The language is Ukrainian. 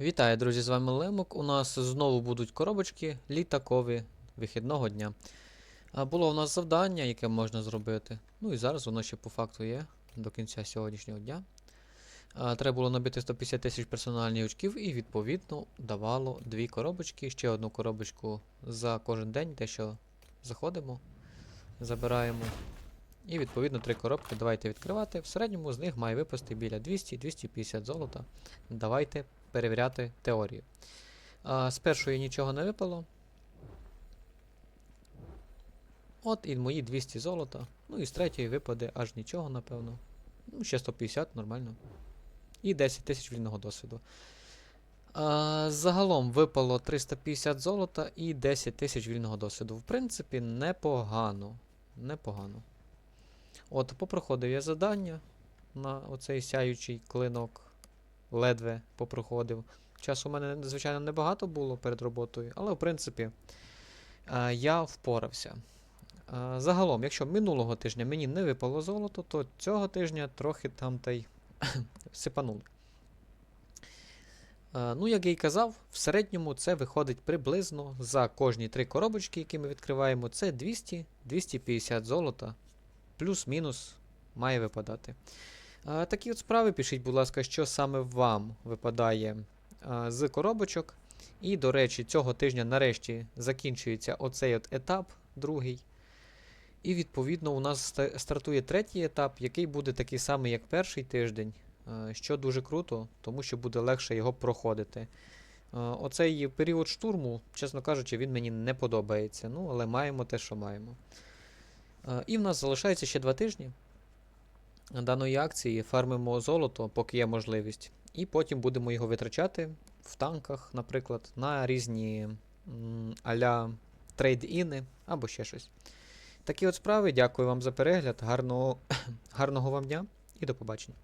Вітаю, друзі! З вами Лемок. У нас знову будуть коробочки літакові вихідного дня. А, Було у нас завдання, яке можна зробити. Ну і зараз воно ще по факту є до кінця сьогоднішнього дня. А, Треба було набити 150 тисяч персональних очків і відповідно давало дві коробочки, ще одну коробочку за кожен день, те, що заходимо, забираємо. І відповідно три коробки давайте відкривати. В середньому з них має випасти біля 200-250 золота. Давайте перевіряти теорію. А, з першої нічого не випало. От і мої 200 золота. Ну і з третьої випаде аж нічого, напевно. Ну, ще 150, нормально. І 10 тисяч вільного досвіду. А, загалом випало 350 золота і 10 тисяч вільного досвіду. В принципі, непогано. Непогано. От, попроходив я завдання на оцей сяючий клинок. Ледве попроходив. Часу у мене, звичайно, небагато було перед роботою, але в принципі е, я впорався. Е, Загалом, якщо минулого тижня мені не випало золото, то цього тижня трохи там та й сипанули. Е, Ну, як я й казав, в середньому це виходить приблизно за кожні три коробочки, які ми відкриваємо, це 200-250 золота, плюс-мінус має випадати. А, такі от справи пишіть, будь ласка, що саме вам випадає а, з коробочок. І, до речі, цього тижня нарешті закінчується оцей от етап, другий. І відповідно у нас стартує третій етап, який буде такий самий, як перший тиждень, що дуже круто, тому що буде легше його проходити. Оцей період штурму, чесно кажучи, він мені не подобається. Ну, але маємо те, що маємо. А, І в нас залишається ще два тижні даної акції фармимо золото, поки є можливість, і потім будемо його витрачати в танках, наприклад, на різні аля трейд-іни або ще щось. Такі от справи. Дякую вам за перегляд. Гарного, гарного вам дня і до побачення.